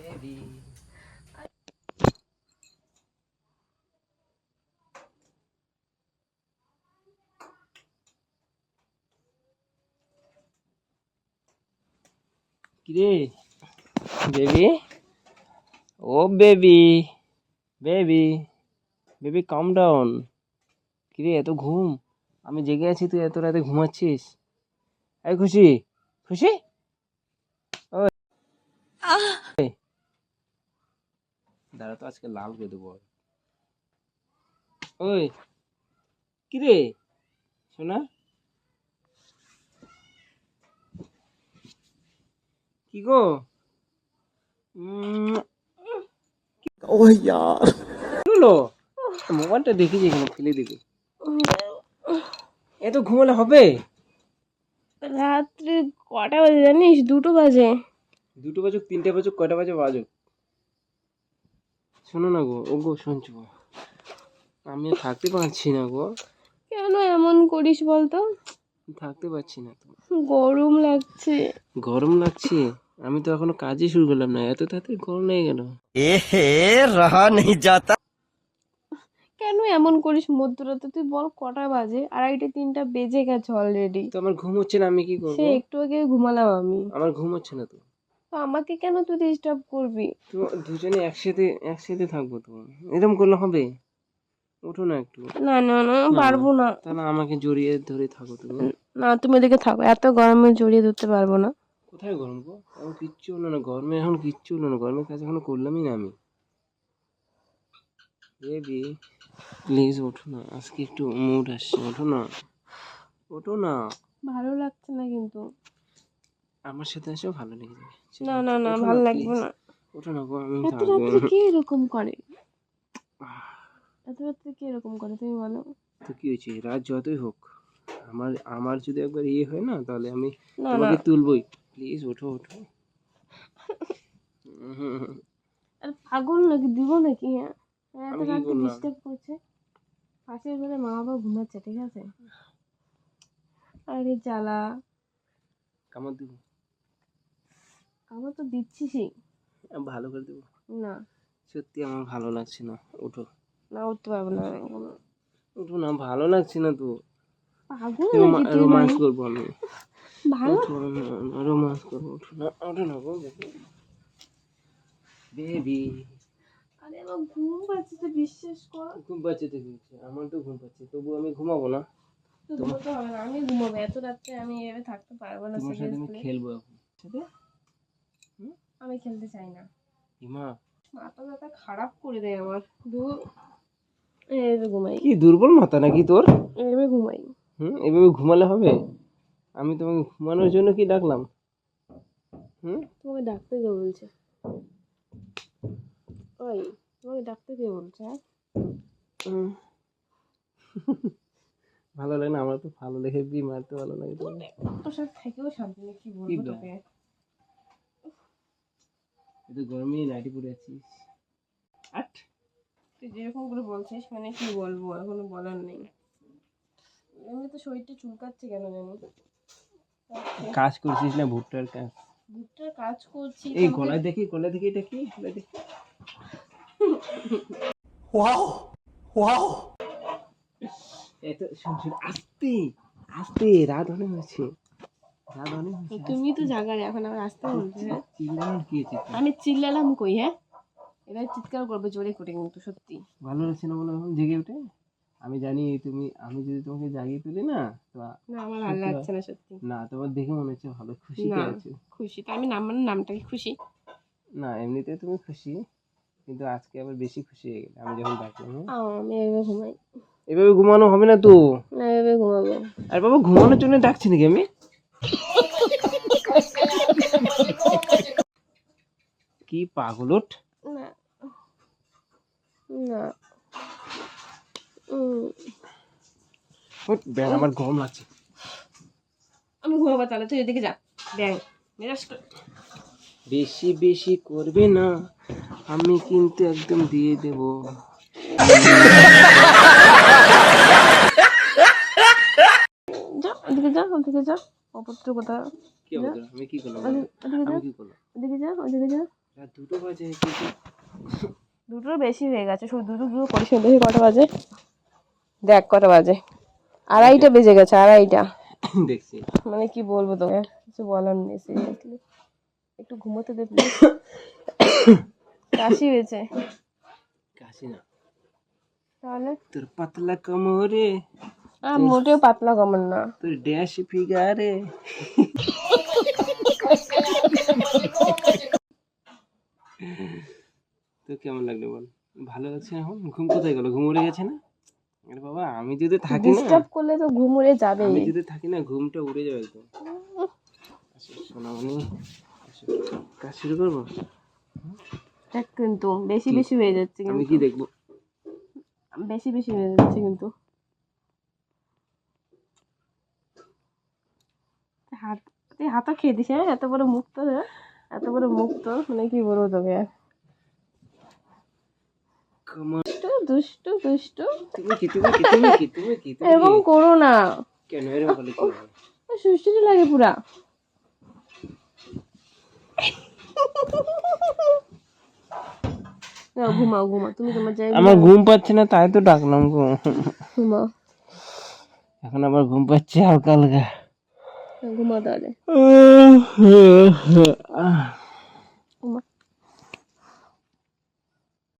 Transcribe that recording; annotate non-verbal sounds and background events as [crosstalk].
Baby কিরে? Baby? ও baby baby baby come down কিরে এত ঘুম? আমি জেগে আছি তুই এত রাতে ঘুমাচ্ছিস? এই খুশি খুশি? ওই। দাঁড়া তো আজকে লাল করে দেবো। ওই কিরে শোনা কি গো? ও ইয়ার। হলো? মোবাইলটা দেখি এখানে ফেলে দিবি। এত ঘুমালে হবে। রাত্রে কটা বাজে জানিস? দুটো বাজে। দুটো বাজুক তিনটে বাজুক কটা বাজে বাজুক? শোনো না গো ও গো শুনছো আমি থাকতে পারছি না গো। কেন এমন করিস বলতো? থাকতে পারছি না গরম লাগছে। গরম লাগছে? আমি তো এখনও কাজই শুরু করলাম না এত তাড়াতাড়ি গরম লেগে গেল। এ হে রাহা নেই যাতা কেন এমন করিস মধ্যরাতে? তুই বল কটা বাজে? আড়াইটে তিনটা বেজে গেছে অলরেডি তো আমার ঘুম হচ্ছে না আমি কি করব? সে একটু আগে ঘুমালাম আমি। আমার ঘুম হচ্ছে না তো। আমাকে কেন তুই ডিস্টার্ব করবি? তো দুজনে একসাথে একসাথে থাকব তো। এরকম করলে হবে? ওঠো না একটু। না না না পারব না। তাহলে আমাকে জড়িয়ে ধরে থাকো তুমি। না তুমি এদিকে থাকো। এত গরমে জড়িয়ে ধরতে পারব না। কোথায় গরম গো? এখন কিচ্ছু হলো না। গরমে এখন কিচ্ছু হলো না। গরমের কাজ এখনও করলামই না আমি। বেবি প্লিজ ওঠো না। আজকে একটু মুড আসছে। ওঠো না। ওঠো না। ভালো লাগছে না কিন্তু। আমার সাথে আসো ভালো লেগে যাবে। না না না ভালো লাগবে না। ওঠো না এত রাত্রে কে এরকম করে? এত রাত্রে কে এরকম করে তুমি বলো। তো কি হয়েছে? রাত যতই হোক আমার আমার যদি একবার ইয়ে হয় না তাহলে আমি তোমাকে তুলবই। প্লিজ ওঠো ওঠো। [laughs] আর পাগল নাকি? দিব নাকি? হ্যাঁ? এত আমি কি রাতে ডিস্টার্ব করছে। পাশের ঘরে মা বাবা ঘুমাচ্ছে ঠিক আছে? আরে জ্বালা। কামড় দেবো। আমার তো দিচ্ছিসই ভালো করে দেবো। না। সত্যি আমার ভালো লাগছে না। উঠো না উঠতে পারব না উঠো না ভালো লাগছে না তো। তুই রোমান্স করব আমি। ভালো? রোমান্স করব ওঠো না ওঠো না বেবি আরে আমার ঘুম পাচ্ছে তো বিশ্বাস কর। ঘুম পাচ্ছে তো কি আমার তো ঘুম পাচ্ছে তবু আমি ঘুমাবো না। তো হবে না আমি ঘুমাবো। এত রাত্রে আমি এভাবে থাকতে পারব না তোমার সাথে আমি খেলব এখন। আমি খেলতে চাই না। হিমা মাথা ব্যথা খারাপ করে দেয় আমার। দূর। এইভাবে ঘুমাই। কি দুর্বল মাথা নাকি তোর? এইভাবে ঘুমাই। হুম এভাবে ঘুমালে হবে? আমি তোমাকে ঘুমানোর জন্য কি ডাকলাম? হুম? তোমাকে ডাকতে কে বলছে? ওই তোমাকে ডাকতে কে বলছে হ্যাঁ। ভালো লাগে না? আমার তো ভালো লেগে বি মারতে ভালো লাগে তোর সাথে থেকেও শান্তি নেই কি বলব তোকে? এটা গরমে নাইটি পরে আছিস। আট। তুই যেরকম করে বলছিস মানে কি বলব এখনও বলার নেই। এমনি তো শরীরটা চুলকাচ্ছে কেন জানি? কাজ করছিস না ভুট্টার কাজ? ভুট্টার কাজ করছি এই গলায় দেখি গলায় দেখি এটা কি? গলায় দেখি। ওয়াও ওয়াও এত শুন আস্তে আস্তে রাত অনেক হয়েছে। তুমি তো জাগারে এখন আবার আসতে বলছে হ্যাঁ? আমি চিল্লালাম কই হ্যাঁ? এবার চিৎকার করবে জোরে করে কিন্তু সত্যি। ভালো লাগছে না বলে এখন জেগে উঠে? আমি জানি তুমি আমি যদি তোমাকে জাগিয়ে তুলি না তো না আমার ভালো লাগছে না সত্যি। না তোমার দেখে মনে হচ্ছে ভালো খুশি আছো খুশি তো আমি নাম মানে নামটা কি খুশি? না এমনিতে তুমি খুশি কিন্তু আজকে আবার বেশি খুশি হয়ে গেলে আমি যখন ডাকলাম? আমি এভাবে ঘুমাই। এভাবে ঘুমানো হবে না তো? না এভাবে ঘুমাবো। আর বাবা ঘুমানোর জন্য ডাকছি নাকি আমি? কি পাগলট না। না। উম, ব্যাং আমার গরম লাগছে। আমি ঘুমাবো তাহলে তুই এদিকে যা। ব্যাং মেরাজ কর। বেশি বেশি করবে না আমি কিন্তু একদম দিয়ে দেব। যা ওদিকে যা ওদিকে যা। অপত্র কোথা কি আমি কি করলাম? আমি কি করলাম? ওদিকে যা ওদিকে যা। রাত দুটো বাজে কিন্তু দুটোর বেশি হয়ে গেছে। শুধু দুটো দুটো করিস দেখি কটা বাজে? দেখ কটা বাজে। আড়াইটা বেজে গেছে আড়াইটা। দেখছি। মানে কি বলব তোকে? কিছু বলার নেই সিরিয়াসলি একটু ঘুমোতে দে প্লিজ কাশি হয়েছে। কাশি না। তাহলে? তোর পাতলা কোমরে আর মোটেও পাতলা কমন না। তোর ড্যাশ ফিগারে [laughs] তো কেমন লাগল বল? ভালো লাগছে এখন? ঘুম কোথায় গেল? ঘুম উড়ে গেছে না? আরে বাবা আমি যদি থাকি না ডিস্টার্ব করলে তো ঘুম উড়ে যাবে আমি যদি থাকি না ঘুমটা উড়ে যাবে একদম সোনামণি কাজ শুরু করব? দেখ কিন্তু বেশি বেশি হয়ে যাচ্ছে আমি কি দেখব? বেশি বেশি হয়ে যাচ্ছে কিন্তু। হাত তুই হাতা খেয়ে দিস হ্যাঁ? এত বড় মুক্ত হ্যাঁ? এত বড় মুক্ত মানে কি বলব তোকে on. দুষ্টু দুষ্টু দুষ্টু। তুমি কি তুমি কি তুমি কি তুমি কি এরকম করো না। কেন? এরকম বলে কি হবে? সুষ্টি লাগে পুরা। নাও, ঘুমাও ঘুমাও। তুমি তোমার জায়গায় আমার ঘুম পাচ্ছে না তাই তো ডাকলাম ঘুমাও। এখন আবার ঘুম পাচ্ছে হালকা হালকা। ঘুমাও তাহলে।